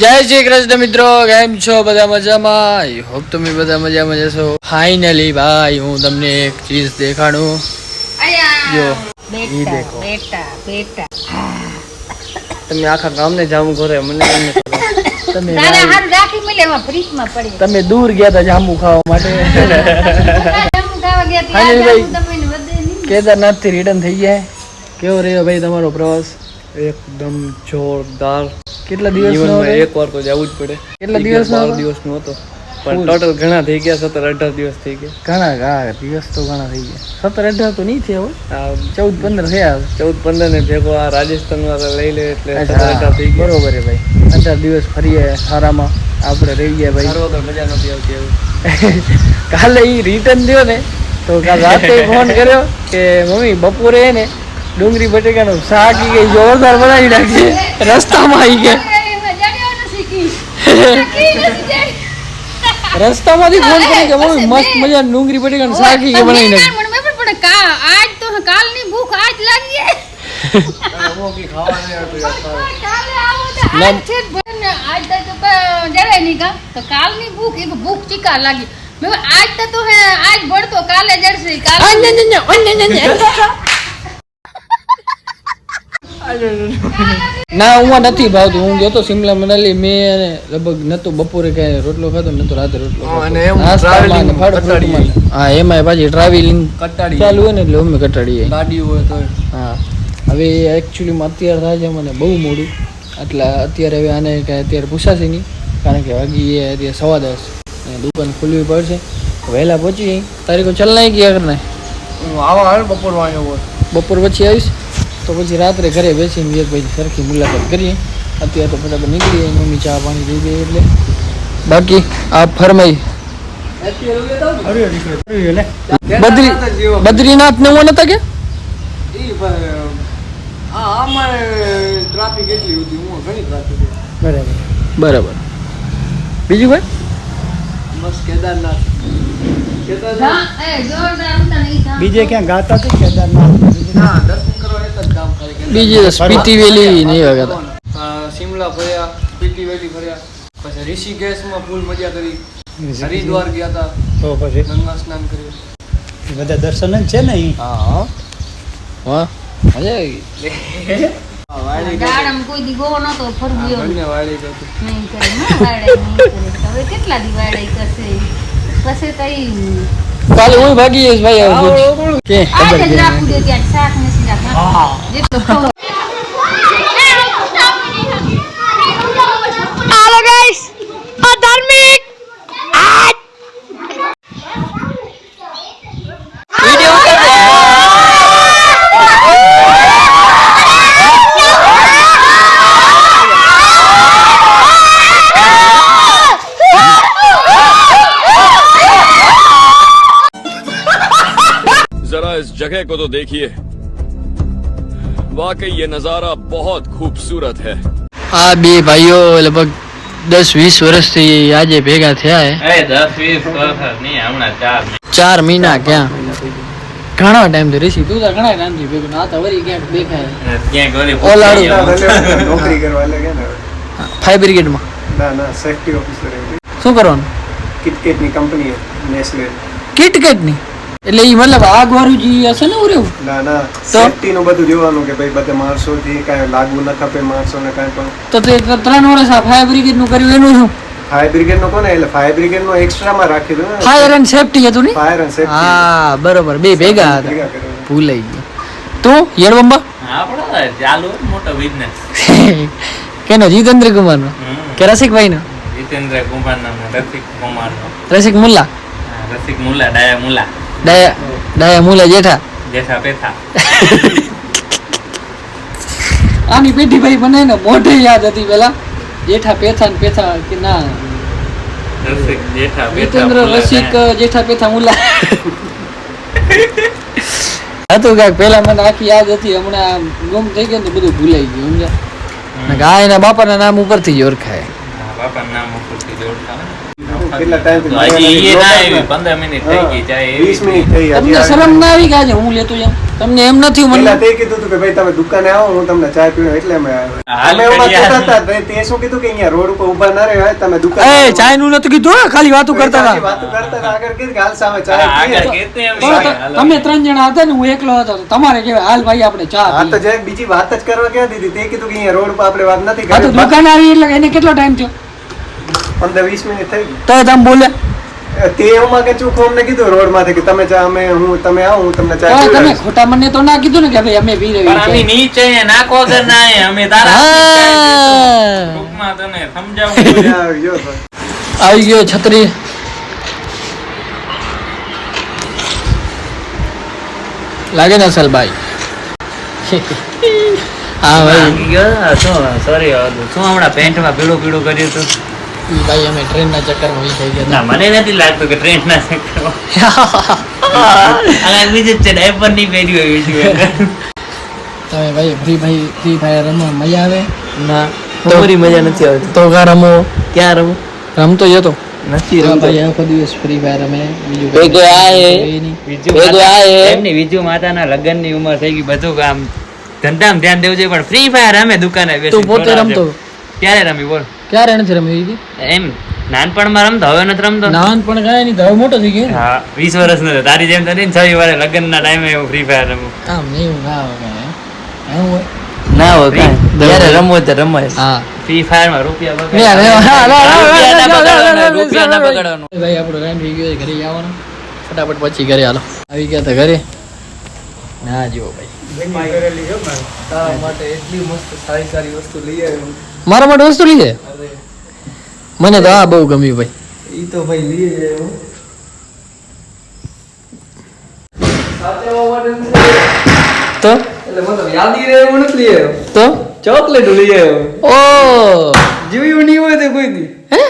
જય શ્રી કૃષ્ણ મિત્રો કેમ છો? બધા મજામાં? આઈ હોપ તમે બધા મજામાં જશો. ફાઇનલી ભાઈ હું તમને એક ચીજ દેખાડું. જો ઈ બેટા દેખો. બેટા બેટા. તમે આખા ગામને જામું ઘરે મને તમે તારે ભાઈ- રાખી મળે એમાં ફ્રીજમાં પડી. તમે દૂર ગયા હતા જામુ ખાવા માટે. જામું ખાવા ગયા હા, ભાઈ. કેદારનાથથી રિટર્ન થઈ ગયા. કેવો રહ્યો ભાઈ તમારો પ્રવાસ? એકદમ જોરદાર. કેટલા દિવસનો એક વાર તો જવું જ પડે. કેટલા દિવસનો હતો? દિવસનો હતો. પણ ટોટલ ઘણા થઈ ગયા સત્તર અઢાર દિવસ થઈ ગયા. ઘણા ઘણા દિવસ તો ઘણા થઈ ગયા. સત્તર અઢાર તો નહીં થયા હોય? ચૌદ પંદર થયા ચૌદ પંદર ને ભેગો આ રાજસ્થાન વાળા લઈ લે એટલે સત્તર અઢાર થઈ ગયા. બરોબર છે ભાઈ. અઢાર દિવસ ફરીએ સારામાં આપણે રહી ગયા ભાઈ. સારો તો મજા નથી આવતી હવે. કાલે ઈ રિટર્ન થયો ને તો કાલ રાતે ફોન કર્યો કે મમ્મી બપોરે ને ડુંગળી બટેકાનું શાક ઈ કઈ જોરદાર બનાવી નાખીએ રસ્તામાં આવી ગયા. રસ્તામાંથી ફોન કર્યો કે મમ્મી મસ્ત મજા ડુંગળી બટેકાનું શાક ઈ કે બનાવી નાખી કા- આજ તો કાલની ભૂખ આજ લાગી. કાલે ને આજ તો તો નહીં કા. તો કાલની ભૂખ એક ભૂખ ચીકા લાગી મેં આજ તો તો હે આજ બળતો કાલે જડશે કાલે ના હું નથી ભાવતું. હું ગયો તો સિમલા મનાલી મેં અને લગભગ નતો બપોરે કઈ રોટલો ખાતો નતો રાતે રોટલો. અને. હા એમાં પાછી ટ્રાવેલિંગ કટાડી ચાલુ હોય ને એટલે અમે કટાડીએ. ગાડી હોય તો. હા. હવે એકચ્યુઅલીમાં અત્યારે થાય છે મને બહુ મોડું. એટલે અત્યારે હવે આને કાંઈ અત્યારે પૂછાશે નહીં. કારણ કે વાગી એ અત્યારે સવા દસ. અને દુકાન ખુલવી પડશે. વહેલા પહોંચી તારીખો ચલ નહીં ગયા કરના હું આવા આવે બપોર વાંયો બપોર પછી આવીશ. તો પછી રાત્રે ઘરે બેસીને વિવેકભાઈ પછી સરખી મુલાકાત કરીએ. અત્યારે તો ફટાફટ નીકળીએ મમ્મી ચા પાણી દઈ દે એટલે. બાકી આ ફરમાઈ. બદ્રી બદ્રીનાથ ને ઓન હતા કે? ઈ પણ આ આમાં ટ્રાફિક એટલી હું ઘણી ટ્રાફિક બરાબર. બરાબર બીજું કોઈ? બસ કેદારનાથ કેદારનાથ હા, એ જોરદાર હતા ને ઈ કામ. બીજે ક્યાં ગાતા કેદારનાથ ના દર્શન કરવા એક જ કામ ખાલી કેદારનાથ. બીજી તો સ્પીતિ વેલી નહીં વાગ્યા અ, શિમલા ફર્યા સ્પીતિ વેલી ફર્યા. પછી ઋષિકેશમાં ફૂલ મજા કરી. હરિદ્વાર ગયા હતા તો પછી? ગંગા સ્નાન કર્યું. બધા દર્શન જ છે ને અહીં? હા વાહ મજા આવી કેટલા દિવાળી કરશે? પછી તો ઈ કાલે હું ભાગી જઈશ ભાઈ કે? ખબર तो देखिए वाकई ये नजारा बहुत खूबसूरत है આ બે ભાઈઓ લગભગ દસ વીસ વર્ષથી આજે ભેગા થયા હે અરે દસ વીસ વર્ષ નહીં હમણાં ચાર ચાર મહિના ક્યાં ઘણા ટાઈમ થી ઋષિ તું તો ઘણા ટાઈમ થી ભેગો ના તો વળી ક્યાંક દેખાય ક્યાંક ઓલી ઓલાડું. નોકરી કરવા એટલે કે ને ફાયર બ્રિગેડમાં ના ના સેફ્ટી ઓફિસર શું કરવાનું કિટકેટની કંપની નેસ્લે કિટકેટ ની એટલે એ મતલબ આગ વાળું જે હશે ને ઉર્યું ના ના. સેફ્ટી નું બધું જોવાનું કે ભાઈ બધે માણસો થી કાંઈ લાગુ ન ખપે માણસોને કાંઈ પણ. તો તે ત્રણ વર્ષ આ ફાયર બ્રિગેડનું કર્યું એનું શું? ફાયર બ્રિગેડ નો કોને? એટલે ફાયર બ્રિગેડનું એક્સ્ટ્રા માં રાખી હતું ફાયર એન્ડ સેફટી હતું ને? ફાયર એન્ડ સેફટી હા બરોબર. બે ભેગા હતા. ભૂલાઈ ગયું. તું યડબંબા આપણો ચાલુ મોટો બિઝનેસ કેનો? જીતેન્દ્ર કુમાર નો કે રસિકભાઈ નો જીતેન્દ્ર કુમાર નો રસિક કુમાર નો રસિક મુલ્લા? રસિક મુલ્લા ડાયા મુલ્લા. ડાયા ડાયા મૂલે જેઠા. જેઠા પેથા આની પેઢી ભાઈ મને ને મોઢે યાદ હતી પેલા. જેઠા પેથા ને પેથા કે ના. જીતેન્દ્ર રસિક. જેઠા પેથા મુલ્લા હતું કાંઈક પેલા મને આખી યાદ હતી. હમણાં આમ ગુમ થઈ ગયું ને બધું ભૂલાઈ ગયું સમજા ગાય એના બાપાના નામ ઉપરથી જ ઓળખાય. બાપાનું નામ ઉપરથી જોડતા હોય ને. કેટલા ટાઈમથી હજી એ ના આવી હા. પંદર મિનિટ થઈ ગઈ જાય વીસ મિનિટ થઈ હજી તમને શરમ ના આવી ગયા હું લેતો જાઉં તમને એમ નથી મને? તે કીધું હતું કે ભાઈ તમે દુકાને આવો હું તમને ચા પીવું એટલે અમે આવ્યા. તે- શું કીધું કે અહીંયા રોડ ઉપર ઊભા ના રહેવાય તમે દુકાન એ ચાયનું નતું કીધું હો, ખાલી વાતો કરતા હતા. વાતો કરતા હતા આગળ કીધું હાલ સામે ચા તમે ત્રણ જણા હતા ને હું એકલો હતો તમારે કેવા હાલ ભાઈ આપણે ચા હા તો પીએ." જે બીજી વાત જ કરવા ક્યાં દીધી તે કીધું કે અહીંયા રોડ ઉપર આપણે વાત નથી દુકાન આવી એટલે એને કેટલો ટાઈમ થયો? પંદર વીસ મિનિટ થઈ ગઈ. તો તમે બોલે તે એમાં કે ચૂક અમને કીધું રોડમાંથી કે તમે ચા અમે હું તમે આવો હું તમને ચા તમે ખોટા મને તો ના કીધું ને કે ભાઈ અમે પી પણ અમે રહી નીચે નાખો કે ના અમે તારા ટૂંકમાં તને સમજાવું. આવી ગયો છત્રી. લાગે ને અસલ ભાઈ? હા ભાઈ. સોરી શું હમણાં પેન્ટમાં પીળું પીળું કર્યું હતું? ભાઈ અમે ટ્રેનના ચક્કરમાં થઈ ગયા ના મને નથી લાગતું કે ટ્રેન ના ચક્કરમાં. આ બીજું છે ડાયપર નહીં પહેર્યું હોય બીજું તમે ભાઈ ફ્રી ભાઈ ફ્રી ફાયર રમવા મજા આવે? ના તમારી મજા નથી આવતી. તો કા રમો? ક્યાં રમો? રમતો જતો નથી રમતો. ભાઈ આખો દિવસ ફ્રી ફાયર રમે બીજું ભેગો આયે ભેગો આયે. એમની બીજું માતાના લગ્નની ઉંમર થઈ ગઈ બધું કામ ધંધામાં ધ્યાન દેવું જોઈએ પણ ફ્રી ફાયર અમે દુકાને બેસી તું પોતે રમતો? ક્યારે રમી બોલ. ક્યારે નથી રમી ઈ? એમ નાનપણમાં રમતો હવે નથી રમતો? નાનપણ કાંઈ નહીં હવે મોટો થઈ ગયો. હા વીસ વર્ષ નો તારી જેમ તને છ વારે લગ્નના ટાઈમે હું ફ્રી ફાયર રમું. આમ નહીં એવું ના હોય ના હોય કાંઈ. જ્યારે રમવું હોય રમાય હા. ફ્રી ફાયરમાં રૂપિયા બગાડવાના, રૂપિયા ના. બગાડવાનું. ભાઈ આપણો ટાઈમ થઈ ગયો ઘરે જવાનો ફટાફટ પછી ઘરે હાલો. આવી ગયા તો ઘરે. ના જો ભાઈ. તારા માટે એટલી મસ્ત સારી સારી વસ્તુ લઈ આવ્યો મારા માટે વસ્તુ લીધે? મને તો આ બહુ ગમ્યું ભાઈ. ઈ તો ભાઈ લઈ આવ્યો સાચવવા માટે નથી તો? એટલે મતલબ યાદી રહે એવું નથી લઈ આવ્યો તો? ચોકલેટ લઈ આવ્યો ઓ! જોયું નહીં હોય તો કોઈ દી. હે.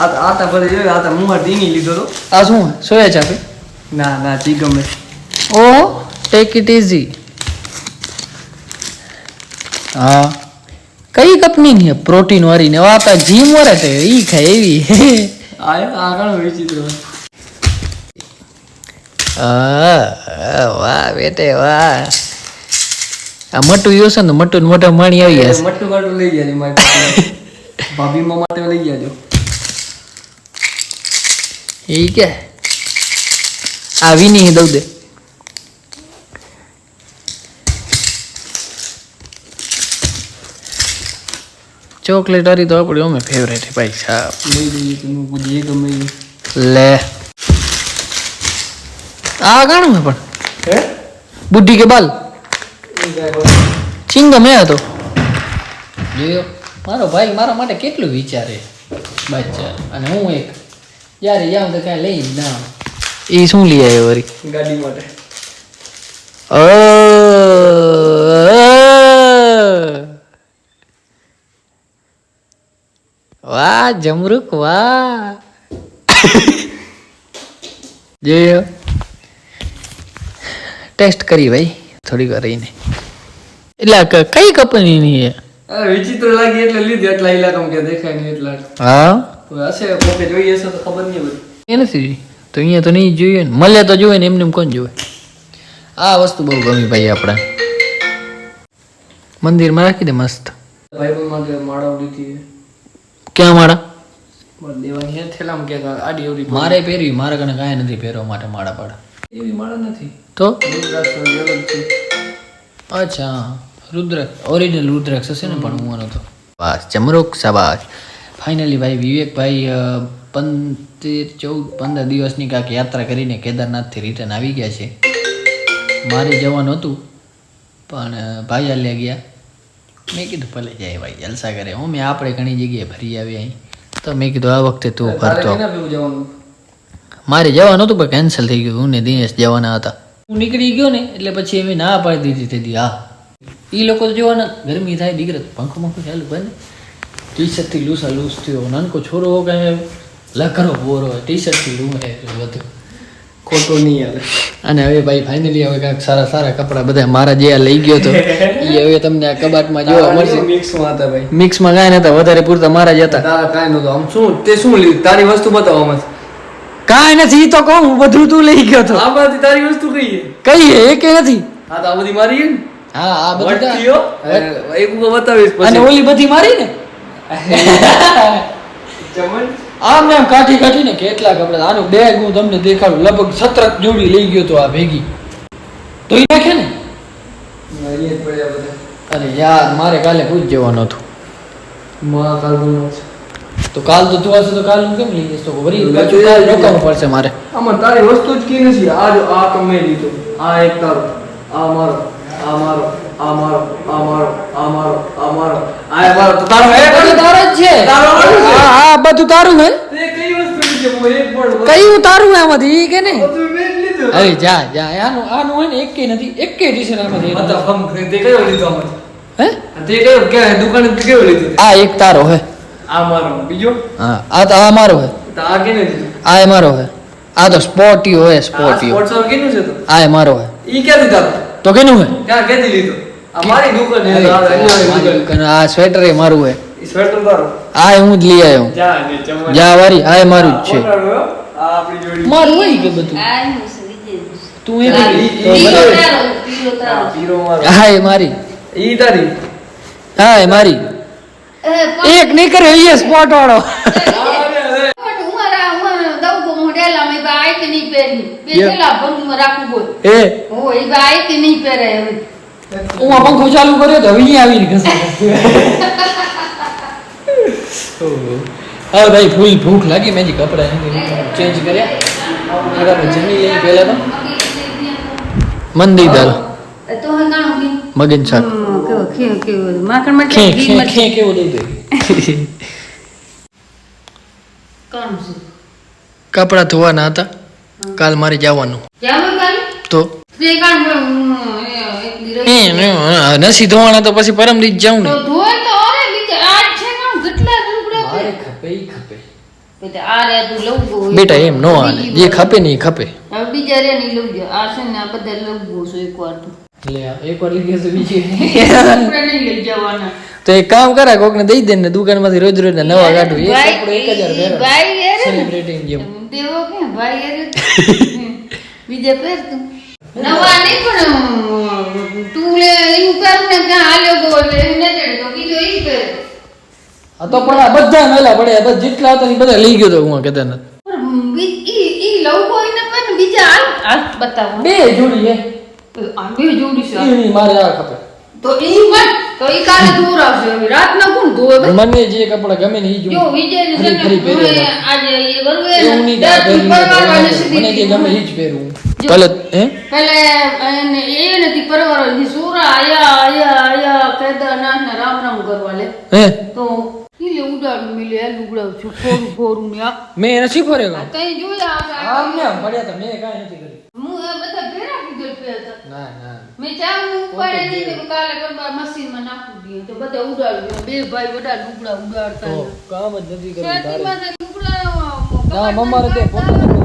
આ આ તો પછી જોયું આ તો મુંહા ટીંગી લીધો તો. આ શું? સોયા ચાપે ના ના ચી ગમે. ઓ ટેક ઇટ ઇઝી હા. કઈ કંપનીની પ્રોટીન વાળી ને વાતા જીમ વાળા છે ઈ ખાય એવી. આગળ વિચિત્ર વાહ બેટે વાહ. આ મટુ યુસ ને મટુ ને મોટા માણી આવી ગયા મટુ મટ્ટું લઈ ગયા મારી ભાભી. મામા તે લઈ ગયા એ કે. આ વિની દઉં દે. ચોકલેટ હારી તો આપણી અમે ફેવરેટ ભાઈ સાહેબ. લે. આ ગાણું હે પણ. બુદ્ધિ કે બાલ. ચિંગમ એ હતો જોયો મારો ભાઈ મારા માટે કેટલું વિચારે? બચ્ચા. અને હું એક. જ્યારે જાઉં તો કાંઈ લઈ ના એ શું લઈ આવ્યો વરી? ગાડી માટે. વાહ જમરૂક વાહ. જોયો ટેસ્ટ કરી ભાઈ થોડીક વાર રહીને. એટલે કઈ કંપનીની છે? વિચિત્ર લાગી એટલે લીધી એટલા ઇલાકામાં કે દેખાય નહીં એટલા. હા? હશે કોકે જોઈએ છે તો ખબર નહીં બધી એ નથી જોઈ. તો અહીંયા તો નહીં જોઈએ ને. મળે તો જોવે ને એમને એમ કોણ જોવે? આ વસ્તુ બહુ ગમી ભાઈ આપણે મંદિરમાં રાખી દે મસ્ત. ભાઈ માળા લીધી ક્યાં માળા? મારે દેવાની હે થેલામાં કે આડી અવડી મારે પહેરવી મારા કને કાંઈ નથી પહેરવા માટે માળા પાડા. એવી માળા નથી. તો? અચ્છા રુદ્રક ઓરિજિનલ રુદ્રાક્ષ હશે ને પણ હું નહોતો તો. બસ ચમરોક શાબાશ. ફાઇનલી ભાઈ વિવેકભાઈ અ, પંદર ચૌદ પંદર દિવસની કાંઈક યાત્રા કરીને કેદારનાથથી રિટર્ન આવી ગયા છે. મારે જવાનું હતું પણ ભાઈ ભાઈ હાલ્યા ગયા. મેં કીધું ભલે જાય ભાઈ જલસા કરે. હું મેં આપણે ઘણી જગ્યાએ ફરી આવી અહીં. તો મેં કીધું આ વખતે તું ફરતો. મારે જવાનું હતું પણ કેન્સલ થઈ ગયું. હું ને દિનેશ જવાના હતા. હું નીકળી ગયો ને એટલે પછી એમ ના પાડી દીધી તેથી હા એ લોકો તો જોવાના ગરમી થાય દીકરા પંખો પંખો ચાલુ બંધ ટી શર્ટથી લૂસા લૂસ થયો. નાનકો છોરો કાંઈ લખરો બોરો ટી શર્ટથી લૂ હે બધું. ખોટું નહીં યાર અને હવે ભાઈ ફાઇનલી હવે કાંઈક સારા સારા કપડાં બધા મારા જે આ લઈ ગયો તો એ હવે તમને આ કબાટમાં જોવા મળશે. મિક્સમાં હતા ભાઈ. મિક્સમાં કાંઈ નતા વધારે પૂરતા મારા જ હતા. તારા કાંઈ નહોતું. આમ શું તે શું લીધું તારી વસ્તુ બતાવો આમાં. કાંઈ નથી તો કહું બધું તું લઈ ગયો તો. આમાંથી તારી વસ્તુ કઈ કઈ એ કે નથી. હા તો આ બધી મારી હા આ બધી એક બતાવીશ અને ઓલી બધી મારી ને? ચમન આમ આમ કાઠી કાઠીને કેટલા કપડા આનું બેગ હું તમને દેખાડું. લગભગ સત્રક જોડી લઈ ગયો તો આ ભેગી. તો એ નાખે ને? અરે યાર મારે કાલે પૂછ જવાનું હતું. તો કાલ તો તું હશે તો કાલ હું કેમ લઈ જઈશ? તો. કાલ રોકાવું પડશે મારે. આમાં તારી વસ્તુ જ કી નથી. આ જો આ તો મેં લીધું. આ એક તારો. આ મારો. આ મારો. આ મારો આ મારો આ મારો આ મારો આ મારો તો તારો હે બધું તારો જ છે? તારો હા હા બધું તારું હે? તે કઈ વસ્તુ લીધી હું એક પણ કયું તારું હે આમાંથી? કે ને? બધું મેં જ લીધું. અરે જા જા. આનું આનું હોય ને એકે નથી એકે ટીશર્ટ આમાંથી. મતલબ હમ તે કયો લીધો આમાંથી? હે? તે કયો કે દુકાને તે કયો લીધું? આ એક તારો હે. આ મારો. બીજો? હા આ તો આ મારો હે. તો આ એ મારો હે. આ તો સ્પોર્ટિયો હે સ્પોર્ટિયો સ્પોર્ટ્સ કેનું છે તો? આ એ મારો હે. ઈ તો કેનું હે? ક્યાં કે લીધો? આ મારી દુકાન હે આ દુકાન દુકાન, આ સ્વેટર એ મારું હે ઈ સ્વેટર તારો આ હું જ લઈ આવ્યો. જા ને જા વારી આ મારું જ છે. આ આપણી જોડી. મારું હોય કે બધું? આ. તું એ હા એ મારી. ઈ તારી. હા એ મારી. એક નીકળે એ સ્પોટ વાળો. એ નહીં બોલ. એ. હો, એ બા નહીં પહેરે હવે. હું આ પંખો ચાલુ કર્યો તો હવે અહીંયા આવી ઘસે હા ભાઈ ફૂલ ભૂખ લાગી મેં કપડાં ચેન્જ કર્યા. બરાબર જમી લઈ પહેલા તો. મંદી દાલ હવે. મગન શાક. માખણ ખે ખે ખે કેવું દઈ દે. કપડા ધોવાના હતા. કાલ મારે જવાનું તો? નથી ધોવાના તો પછી પરમ રીત જાઉં ને. ધોય તો અરે બીજે આજ છે કાણું, કેટલા લુગડા મારે ખપે ઈ ખપે. આ તું બેટા એમ નો આને જે ખપે ને એ ખપે. હવે બીજા રે ની લઉં આ છે ને આ બધા લઉં ગો છું એકવાર તો. એટલે એક વાર લઈ ગયા તો બીજી. લુગડા નહીં લઈ જવાના. તો એક કામ કરે કોક ને દઈ દે ને દુકાનમાંથી રોજ રોજ નવા કાઢું એક કપડો એક હજાર પહેરો ભાઈ યાર સેલિબ્રિટી જેમ દેવો કે ભાઈ યાર બીજે પહેર તું નવા નહીં પણ તું લે ઈ કર ને ક્યાં હાલ્યો ગો એટલે એને ચડે. તો ઈ પહેર આ તો પણ આ બધા મેલા પડ્યા બધા જેટલા હતા એ બધા લઈ ગયો તો હું કેદારનાથ પણ ઈ ઈ લવ કોઈ ને પણ બીજા હાલ હાલ બતાવો. બે જોડી હે. આ બે જોડી છે. ઈ મારે આ ખપે. તો ઈ મત તો ઈ કાલે દૂર આવશે. હવે રાતના કોણ ધોવે મને જે કપડા ગમે ને ઈ જો વિજય ને આજે એ ને, મને જે ગમે ઈ જ પહેરું. જો. હે? પેલે એને એ નથી પરવારો ઈ આયા આયા આયા કેદારનાથ ને રામ રામ કરવા લે. હે? તો ઉડાડું મિલે આ લુગડાવ છું ફોરું ફોરું ને મેં એને જોયા આ- પડ્યા મેં કાંઈ નથી કર્યું. હું એ બધા ભેરા કીધેલ પહેરતા ના ના. મેં ઉપાડે નહીં તો કાલે કરવા મશીનમાં નાખું દઈએ. તો બધા ઉડાડ્યું બે ભાઈ બધા લુગડા ઉડાડતા કામ જ નથી કર્યું તારે. લુગડા ના, કબાટમાં અમારે તે ઉતારતા પોતાને ના, ના, કબાટમાં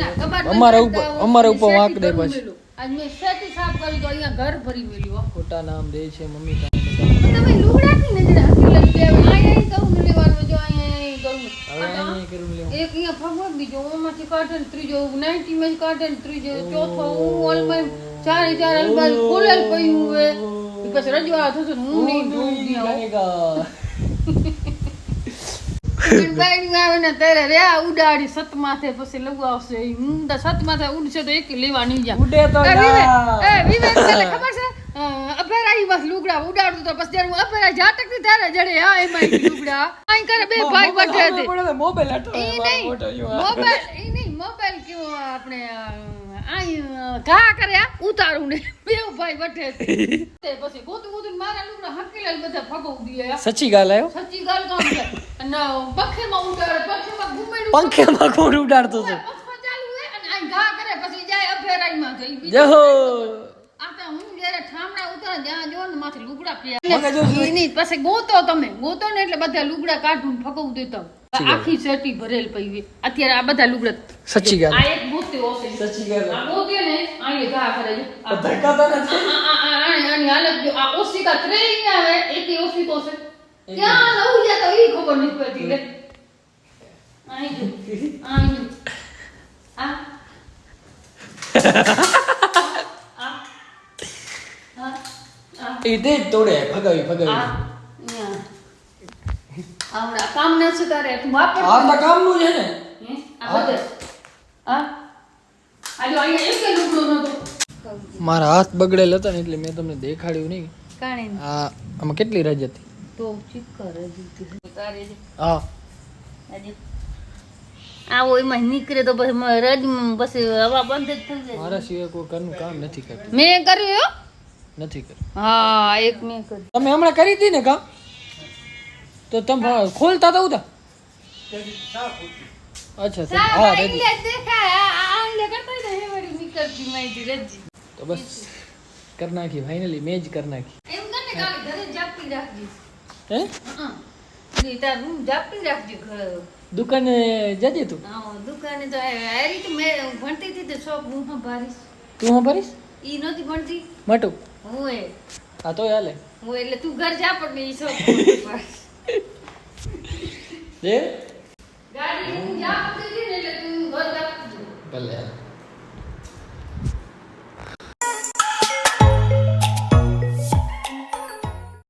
અમારા ઉપર- અમારા ઉપર વાંક દે પછી. આજ મેં શેતી સાફ કરી તો અહીંયા ઘર ભરી મેલ્યું. ખોટા નામ દે છે મમ્મી તારે તમે લુગડાથી ને જરા હકી લઈ દેવા. અહીંયા કહું ને લેવાનું, જો અહીંયા અહીં હવે અહીંયા કર્યું લેવું. એક અહીંયા ભગવાન બીજો ઓમાંથી કાઢે ત્રીજો નાઇન્ટી માં કાર્ટન ત્રીજો ચોથો ઓલમાં ચારે ચાર ખોલેલ પડ્યું પછી રજવા થશે હું નહીં આવે ને ત્યારે રે ઉડાડી સત માથે પછી ઈ. હું તો સત માથે ઉડશે તો એક લેવાની જા ઉડે તો વિવેક, જા. એ વિવેક તને ખબર છે? અભેરાઈ બસ લુગડા ઉડાડું તો પછી હું અભેરાઈ જાટકતી ત્યારે જડે હા એમાં લુગડા. આઈ કરે બે ભાઈ બેઠે છે. મોબાઈલ. મોબાઈલ ઈ નહીં મોબાઈલ કેવો આપણે આઈ ઘા કર્યા ઉતારું ને બે ભાઈ તે પછી ગોતું ગોતું મારા લુગડા હકેલા બધા ફગવું દે સચ્ચી ગાલ આવ્યો સચ્ચી ગાલ કામ છે અને પંખેમાં કોણ ઉડાડતો હતો. જહો. આખી શેટી ભરેલ પૈવી અત્યારે આ બધા લુગડા આ એક સચી કરે આ પોતે ને આને ઘા કરે આ ધક્કા તો નથી. આ- આ- આ- આની આની હાલત જો આ ઓશિકા ત્રેય આવે એથી ઓછી તો છે ક્યાં લઉં જાય તો ઈ ખબર નથી પડતી. લે. આઈ જો આઈ જો. આ. આ. આ. આ. એ તે જ તોડે ભગાવી ભગાવી. અહીંયા. કામ નથી કરે વાપર આ તો કામનું છે ને? આ બધે. આ. આ અહીંયા એક લુગડો નતો. મારા હાથ બગડેલ હતા ને એટલે મેં તમને દેખાડ્યું નહીં. આ આમાં કેટલી રજ હતી? તો જે હા. આવો એમાં નીકળે તો રજ પછી હવા બંધ જ થઈ જાય. મારા સિવાય કોઈ ઘરનું કામ નથી કરતું. મેં કર્યું હો? નથી કર્યું. હા એક મેં કર્યું. તમે હમણાં કરી હતી ને કામ? તો તમે ખોલતા તો ઉતા અચ્છા હા રેડી. તો બસ કરી નાખી ફાઇનલી મેં જ કરી નાખી. એમ કરને કાલે ઘરે રાખજે. હે? હં. તાર જાપતી રાખજે દુકાને જજે તું? દુકાને તો હારી તો મેં ભણતી હતી તો શોપ હું સંભાળીશ તું હું ભરીશ? ઈ નહોતી ભણતી. મટુ? હું એ હા તો હાલે. હું એટલે તું ઘર જા પણ ઈ શોપ દે ગાડી હું જા પડતી એટલે તું ઘર જા ભલે હાલે.